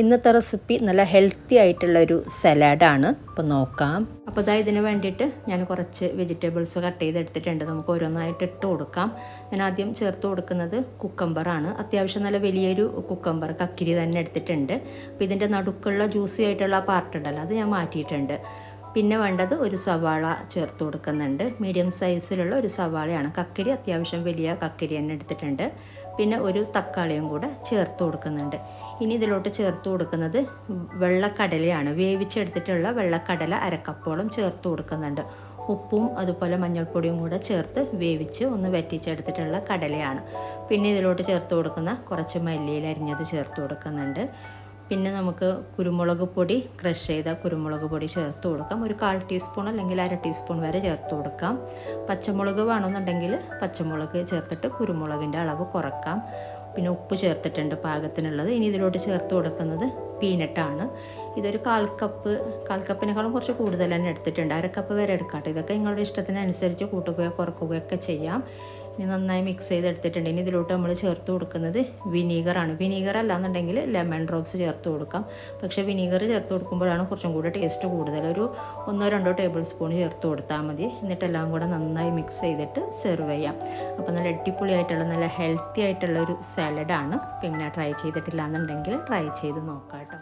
ഇന്നത്തെ റെസിപ്പി നല്ല ഹെൽത്തി ആയിട്ടുള്ള ഒരു സലാഡാണ്. അപ്പോൾ നോക്കാം. അപ്പോൾ ഇതാ ഇതിന് വേണ്ടിയിട്ട് ഞാൻ കുറച്ച് വെജിറ്റബിൾസ് കട്ട് ചെയ്തെടുത്തിട്ടുണ്ട്. നമുക്ക് ഓരോന്നായിട്ട് ഇട്ട് കൊടുക്കാം. ഞാൻ ആദ്യം ചേർത്ത് കൊടുക്കുന്നത് കുക്കമ്പറാണ് അത്യാവശ്യം നല്ല വലിയൊരു കുക്കമ്പർ കക്കിരി തന്നെ എടുത്തിട്ടുണ്ട്. അപ്പോൾ ഇതിന്റെ നടുക്കുള്ള ജ്യൂസി ആയിട്ടുള്ള പാർട്ട് ഉണ്ടല്ലോ അത് ഞാൻ മാറ്റിയിട്ടുണ്ട്. പിന്നെ വേണ്ടത് ഒരു സവാള ചേർത്ത് കൊടുക്കുന്നുണ്ട്. മീഡിയം സൈസിലുള്ള ഒരു സവാളയാണ്. കക്കരി അത്യാവശ്യം വലിയ കക്കരി തന്നെ എടുത്തിട്ടുണ്ട്. പിന്നെ ഒരു തക്കാളിയും കൂടെ ചേർത്ത് കൊടുക്കുന്നുണ്ട്. ഇനി ഇതിലോട്ട് ചേർത്ത് കൊടുക്കുന്നത് വെള്ളക്കടലയാണ്. വേവിച്ചെടുത്തിട്ടുള്ള വെള്ളക്കടല അരക്കപ്പോളം ചേർത്ത് കൊടുക്കുന്നുണ്ട്. ഉപ്പും അതുപോലെ മഞ്ഞൾപ്പൊടിയും കൂടെ ചേർത്ത് വേവിച്ച് ഒന്ന് വറ്റിച്ചെടുത്തിട്ടുള്ള കടലയാണ്. പിന്നെ ഇതിലോട്ട് ചേർത്ത് കൊടുക്കുന്ന കുറച്ച് മല്ലിയിൽ അരിഞ്ഞത് ചേർത്ത് കൊടുക്കുന്നുണ്ട്. പിന്നെ നമുക്ക് കുരുമുളക് പൊടി ക്രഷ് ചെയ്ത കുരുമുളക് പൊടി ചേർത്ത് കൊടുക്കാം. ഒരു കാൽ ടീസ്പൂൺ അല്ലെങ്കിൽ അര ടീസ്പൂൺ വരെ ചേർത്ത് കൊടുക്കാം. പച്ചമുളക് വേണമെന്നുണ്ടെങ്കിൽ പച്ചമുളക് ചേർത്തിട്ട് കുരുമുളകിന്റെ അളവ് കുറക്കാം. പിന്നെ ഉപ്പ് ചേർത്തിട്ടുണ്ട് പാകത്തിനുള്ളത്. ഇനി ഇതിലോട്ട് ചേർത്ത് കൊടുക്കുന്നത് പീനട്ടാണ്. ഇതൊരു കാൽ കപ്പ് കാൽ കപ്പിനേക്കാളും കുറച്ച് കൂടുതൽ തന്നെ എടുത്തിട്ടുണ്ട്. അര കപ്പ് വരെ എടുക്കാട്ടെ ഇതൊക്കെ നിങ്ങളുടെ ഇഷ്ടത്തിനനുസരിച്ച് കൂട്ടുകയോ കുറക്കുകയോ ഒക്കെ ചെയ്യാം. ഇനി നന്നായി മിക്സ് ചെയ്തെടുത്തിട്ടുണ്ട്. ഇനി ഇതിലോട്ട് നമ്മൾ ചേർത്ത് കൊടുക്കുന്നത് വിനീഗറാണ്. വിനീഗർ അല്ലാന്നുണ്ടെങ്കിൽ ലെമൺ ഡ്രോപ്സ് ചേർത്ത് കൊടുക്കാം. പക്ഷേ വിനീഗർ ചേർത്ത് കൊടുക്കുമ്പോഴാണ് കുറച്ചും കൂടെ ടേസ്റ്റ് കൂടുതൽ. ഒരു ഒന്നോ രണ്ടോ ടേബിൾ സ്പൂൺ ചേർത്ത് കൊടുത്താൽ മതി. എന്നിട്ട് എല്ലാം കൂടെ നന്നായി മിക്സ് ചെയ്തിട്ട് സെർവ് ചെയ്യാം. അപ്പോൾ നല്ല അടിപൊളിയായിട്ടുള്ള നല്ല ഹെൽത്തി ആയിട്ടുള്ള ഒരു സാലഡാണ് ഇങ്ങനെ ട്രൈ ചെയ്തിട്ടില്ല എന്നുണ്ടെങ്കിൽ ട്രൈ ചെയ്ത് നോക്കാം കേട്ടോ.